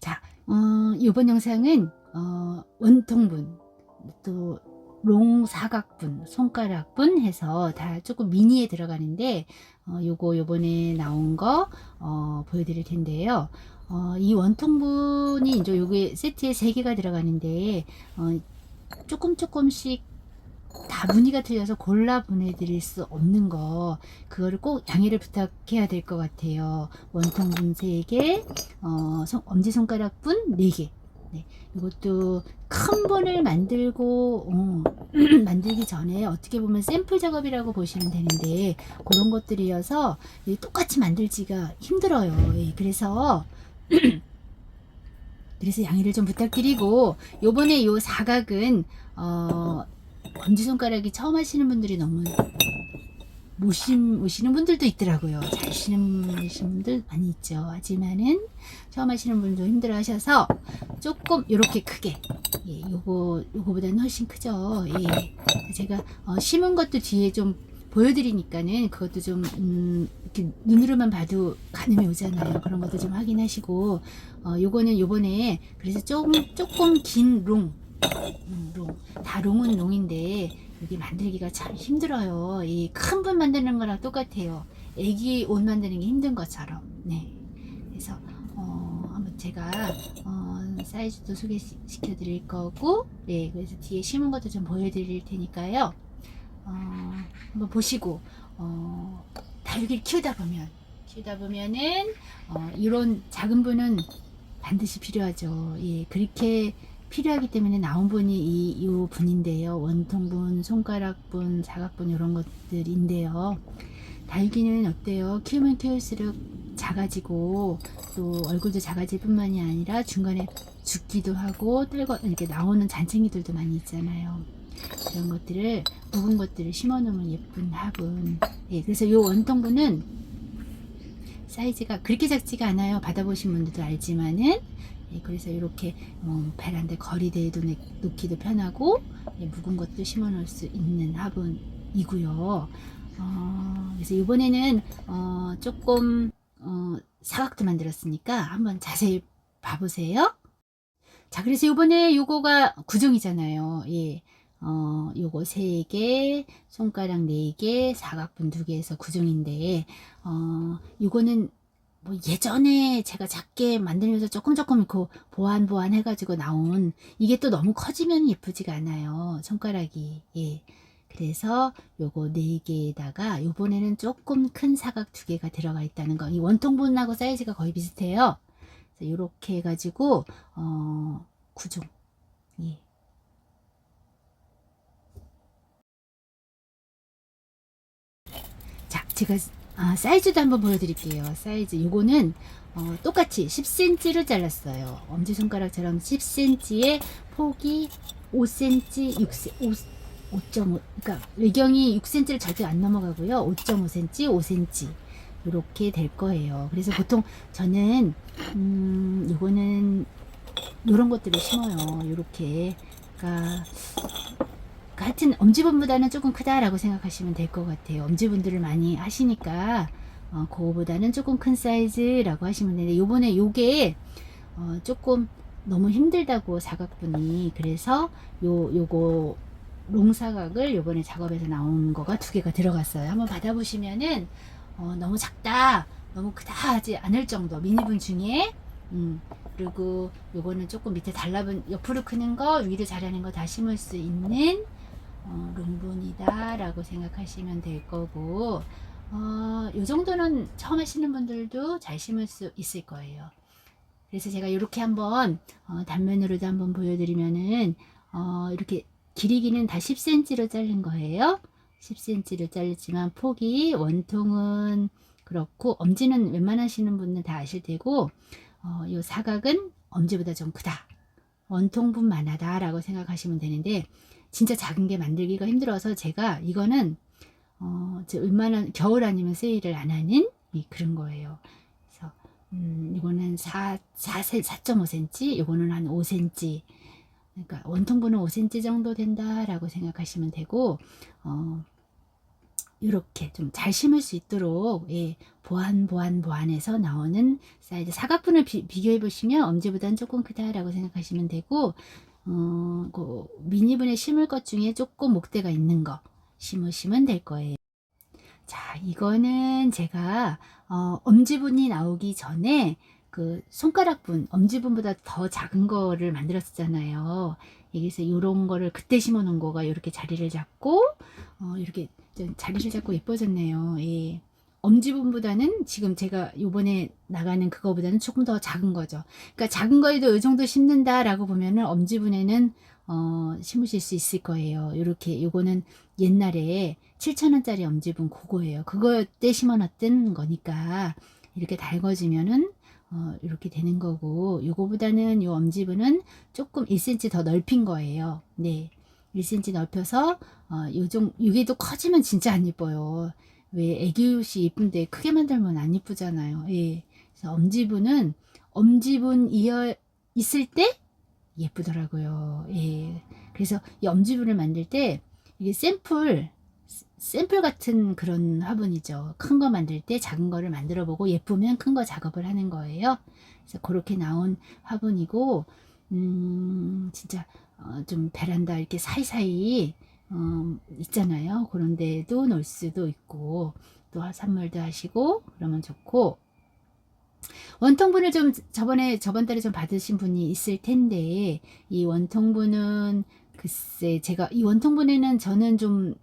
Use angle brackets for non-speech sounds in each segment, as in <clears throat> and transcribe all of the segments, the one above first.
자, 어, 이번 영상은 어, 원통분 또 롱사각분, 손가락분 해서 다 조금 미니에 들어가는데 어, 요거 요번에 나온 거 어, 보여드릴 텐데요. 어, 이 원통분이 이제 요게 세트에 세 개가 들어가는데 어, 조금 조금씩 다 무늬가 틀려서 골라 보내드릴 수 없는 거 그거를 꼭 양해를 부탁해야 될 것 같아요. 원통분 3개, 어, 손- 엄지손가락분 4개. 네, 이것도 큰 분을 만들고 어, <clears throat> 만들기 전에 어떻게 보면 샘플 작업이라고 보시면 되는데 그런 것들이어서 이 똑같이 만들지가 힘들어요. 예, 그래서 <clears throat> 그래서 양해를 좀 부탁드리고 요번에 요 사각은 어 엄지손가락이 처음 하시는 분들이 너무 모신, 모시는 분들도 있더라고요. 잘 치는 분들 많이 있죠. 하지만은 처음 하시는 분도 힘들어 하셔서 조금 이렇게 크게 예, 요거 요거보다는 훨씬 크죠. 예. 제가 어, 심은 것도 뒤에 좀 보여드리니까는 그것도 좀 음, 이렇게 눈으로만 봐도 가늠이 오잖아요. 그런 것도 좀 확인하시고 어, 요거는 요번에 그래서 조금 조금 긴 롱, 음, 롱. 다 롱은 롱인데 이게 만들기가 참 힘들어요. 이 큰 분 만드는 거랑 똑같아요. 애기 옷 만드는 게 힘든 것처럼. 네. 그래서 어, 한번 제가 어, 사이즈도 소개시켜 드릴 거고, 네. 그래서 뒤에 심은 것도 좀 보여드릴 테니까요. 어, 한번 보시고 어, 다육이를 키우다 보면 키우다 보면은 어, 이런 작은 분은 반드시 필요하죠. 예, 그렇게 필요하기 때문에 나온 분이 이, 이 분인데요. 원통분, 손가락분, 사각분 이런 것들인데요. 다육이는 어때요? 키우면 키울수록 작아지고 또 얼굴도 작아질 뿐만이 아니라 중간에 죽기도 하고 떨거 이렇게 나오는 잔챙이들도 많이 있잖아요. 그런 것들을 묵은 것들을 심어 놓으면 예쁜 화분. 예, 그래서 이 원통분은 사이즈가 그렇게 작지가 않아요. 받아보신 분들도 알지만은 예, 그래서 이렇게 어, 베란다 거리대에도 내- 놓기도 편하고 예, 묵은 것도 심어 놓을 수 있는 화분이고요. 어, 그래서 이번에는 어, 조금 어, 사각도 만들었으니까 한번 자세히 봐보세요. 자, 그래서 이번에 요거가 구종이잖아요. 예. 어, 요거 3개, 손가락 4개, 사각분 2개에서 구종인데, 어, 요거는 뭐 예전에 제가 작게 만들면서 조금 조금 그 보완 보완 해가지고 나온 이게 또 너무 커지면 예쁘지가 않아요. 손가락이. 예. 그래서 요거 4개에다가 요번에는 조금 큰 사각 2개가 들어가 있다는 거. 이 원통분하고 사이즈가 거의 비슷해요. 요렇게 해가지고, 어, 구종. 예. 제가 아, 사이즈도 한번 보여드릴게요. 사이즈 요거는 어, 똑같이 10cm로 잘랐어요. 엄지손가락처럼 10cm에 폭이 5cm, 6cm, 5.5, 그러니까 외경이 6cm를 절대 안 넘어가고요. 5.5cm, 5cm 이렇게 될 거예요. 그래서 보통 저는 음, 요거는 요런 것들을 심어요. 요렇게. 그러니까 하여튼 엄지분보다는 조금 크다라고 생각하시면 될 것 같아요. 엄지분들을 많이 하시니까 어, 그거보다는 조금 큰 사이즈라고 하시면 되는데 요번에 요게 어, 조금 너무 힘들다고 사각분이 그래서 요 요거 롱사각을 요번에 작업에서 나온 거가 두 개가 들어갔어요. 한번 받아보시면은 어, 너무 작다, 너무 크다 하지 않을 정도 미니분 중에 음, 그리고 요거는 조금 밑에 달라붙 옆으로 크는 거 위로 자라는 거 다 심을 수 있는 어, 롱분이다 라고 생각하시면 될 거고 어, 요 정도는 처음 하시는 분들도 잘 심을 수 있을 거예요. 그래서 제가 이렇게 한번 어, 단면으로도 한번 보여드리면은 어, 이렇게 길이기는 다 10cm로 자른 거예요. 10cm로 자르지만 폭이 원통은 그렇고 엄지는 웬만하시는 분은 다 아실 테고 어, 요 사각은 엄지보다 좀 크다. 원통분만 하다라고 생각하시면 되는데 진짜 작은 게 만들기가 힘들어서 제가 이거는 어, 저 웬만한 겨울 아니면 세일을 안 하는 이 그런 거예요. 그래서 음, 이거는 4, 4, 4.5cm, 이거는 한 5cm. 그러니까 원통분은 5cm 정도 된다라고 생각하시면 되고 어, 이렇게 좀 잘 심을 수 있도록 예, 보완 보완 보완해서 나오는 사이즈 사각분을 비, 교해 보시면 엄지보다는 조금 크다라고 생각하시면 되고 어, 그 미니분에 심을 것 중에 조금 목대가 있는 거 심으시면 될 거예요. 자, 이거는 제가 어, 엄지분이 나오기 전에 그 손가락분, 엄지분보다 더 작은 거를 만들었었잖아요. 여기서 이런 거를 그때 심어 놓은 거가 이렇게 자리를 잡고 어, 이렇게 좀 자리를 잡고 예뻐졌네요. 예. 엄지분보다는 지금 제가 요번에 나가는 그거보다는 조금 더 작은 거죠. 그러니까 작은 거에도 이 정도 심는다라고 보면은 엄지분에는 어, 심으실 수 있을 거예요. 요렇게 요거는 옛날에 7,000원짜리 엄지분 그거예요. 그거 때 심어놨던 거니까 이렇게 달궈지면은 어, 이렇게 되는 거고 요거보다는 요 엄지분은 조금 1cm 더 넓힌 거예요. 네. 1cm 넓혀서 어, 요정 또 커지면 진짜 안 예뻐요. 왜 애기옷이 예쁜데 크게 만들면 안 예쁘잖아요. 예. 그래서 엄지분은 엄지분 이어 있을 때 예쁘더라고요. 예. 그래서 이 엄지분을 만들 때 이게 샘플 샘플 같은 그런 화분이죠. 큰 거 만들 때 작은 거를 만들어 보고 예쁘면 큰 거 작업을 하는 거예요. 그래서 그렇게 나온 화분이고 음 진짜 어, 좀 베란다 이렇게 사이사이 어, 있잖아요. 그런 데도 놓을 수도 있고 또 산물도 하시고 그러면 좋고 원통분을 좀 저번에 저번 달에 좀 받으신 분이 있을 텐데 이 원통분은 글쎄 제가 이 원통분에는 저는 좀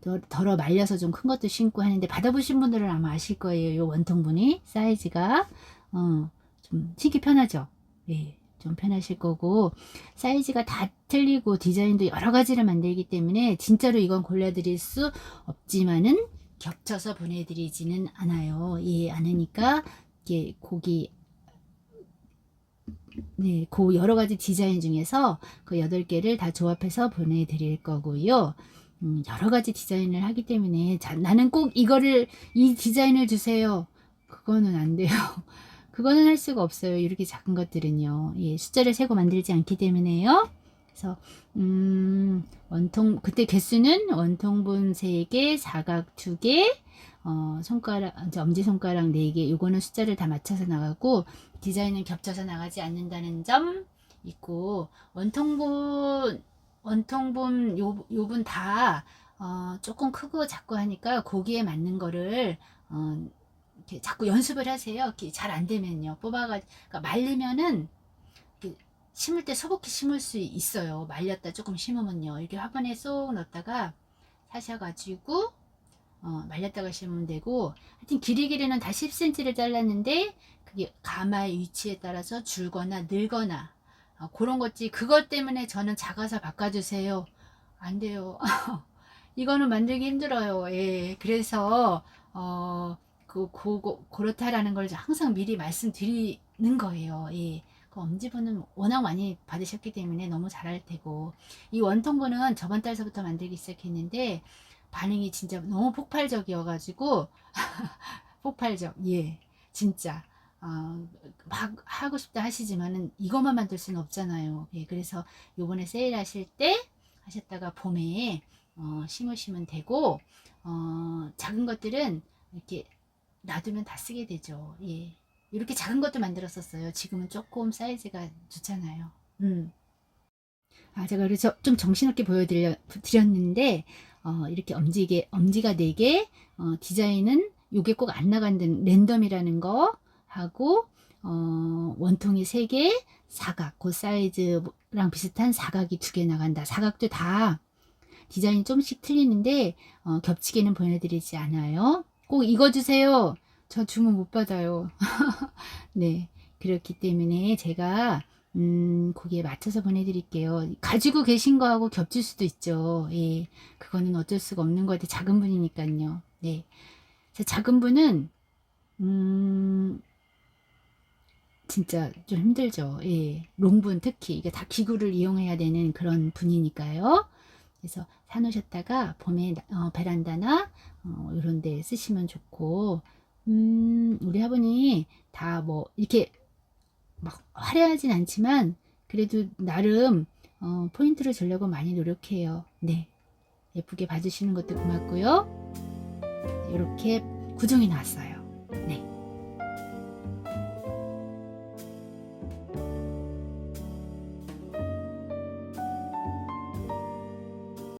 덜- 덜어 말려서 좀 큰 것도 심고 하는데 받아보신 분들은 아마 아실 거예요. 이 원통분이 사이즈가 어, 좀 신기 편하죠. 예. 좀 편하실 거고 사이즈가 다 틀리고 디자인도 여러 가지를 만들기 때문에 진짜로 이건 골라드릴 수 없지만은 겹쳐서 보내드리지는 않아요. 예, 않으니까 이게 고기 네, 그 여러 가지 디자인 중에서 그 여덟 개를 다 조합해서 보내드릴 거고요. 음, 여러 가지 디자인을 하기 때문에 자, 나는 꼭 이거를 이 디자인을 주세요. 그거는 안 돼요. <laughs> 그거는 할 수가 없어요. 이렇게 작은 것들은요. 예, 숫자를 세고 만들지 않기 때문에요. 그래서 음, 원통 그때 개수는 원통분 3개, 사각 2개, 어, 손가락 엄지 손가락 4개. 요거는 숫자를 다 맞춰서 나가고 디자인은 겹쳐서 나가지 않는다는 점 있고 원통분 원통분 요 요분 다 어, 조금 크고 작고 하니까 거기에 맞는 거를 어, 이렇게 자꾸 연습을 하세요. 잘안 되면요. 뽑아가 그러니까 말리면은 이렇게 심을 때 소복히 심을 수 있어요. 말렸다 조금 심으면요. 이렇게 화분에 쏙 넣었다가 사셔가지고 어, 말렸다가 심으면 되고 하여튼 길이 길이는 다 10cm를 잘랐는데 그게 가마의 위치에 따라서 줄거나 늘거나 어, 그런 거지 그것 때문에 저는 작아서 바꿔주세요. 안 돼요. <laughs> 이거는 만들기 힘들어요. 예. 그래서 어, 그, 고, 그렇다라는 걸 항상 미리 말씀드리는 거예요. 예. 그 엄지분은 워낙 많이 받으셨기 때문에 너무 잘할 테고. 이 원통분은 저번 달서부터 만들기 시작했는데, 반응이 진짜 너무 폭발적이어가지고, <laughs> 폭발적, 예. 진짜. 어, 막 하고 싶다 하시지만은 이것만 만들 수는 없잖아요. 예. 그래서 요번에 세일 하실 때 하셨다가 봄에 어, 심으시면 되고, 어, 작은 것들은 이렇게 놔두면 다 쓰게 되죠. 예. 이렇게 작은 것도 만들었었어요. 지금은 조금 사이즈가 좋잖아요. 음. 아, 제가 그래서 좀 정신없게 보여드렸는데, 어, 이렇게 엄지게, 엄지가 4개, 어, 디자인은 요게 꼭 안 나간다는 랜덤이라는 거 하고, 어, 원통이 3개, 사각, 그 사이즈랑 비슷한 사각이 2개 나간다. 사각도 다 디자인이 좀씩 틀리는데, 어, 겹치게는 보내드리지 않아요. 꼭 이거 주세요. 저 주문 못 받아요. <laughs> 네. 그렇기 때문에 제가 음, 거기에 맞춰서 보내드릴게요. 가지고 계신 거하고 겹칠 수도 있죠. 예. 그거는 어쩔 수가 없는 거 같아요. 작은 분이니까요. 네. 자, 작은 분은, 음, 진짜 좀 힘들죠. 예. 롱분 특히. 이게 다 기구를 이용해야 되는 그런 분이니까요. 그래서 사놓으셨다가 봄에 어, 베란다나 어, 이런 데 쓰시면 좋고 음, 우리 화분이 다 뭐 이렇게 막 화려하진 않지만 그래도 나름 어, 포인트를 주려고 많이 노력해요. 네. 예쁘게 봐주시는 것도 고맙고요. 이렇게 구정이 나왔어요. 네.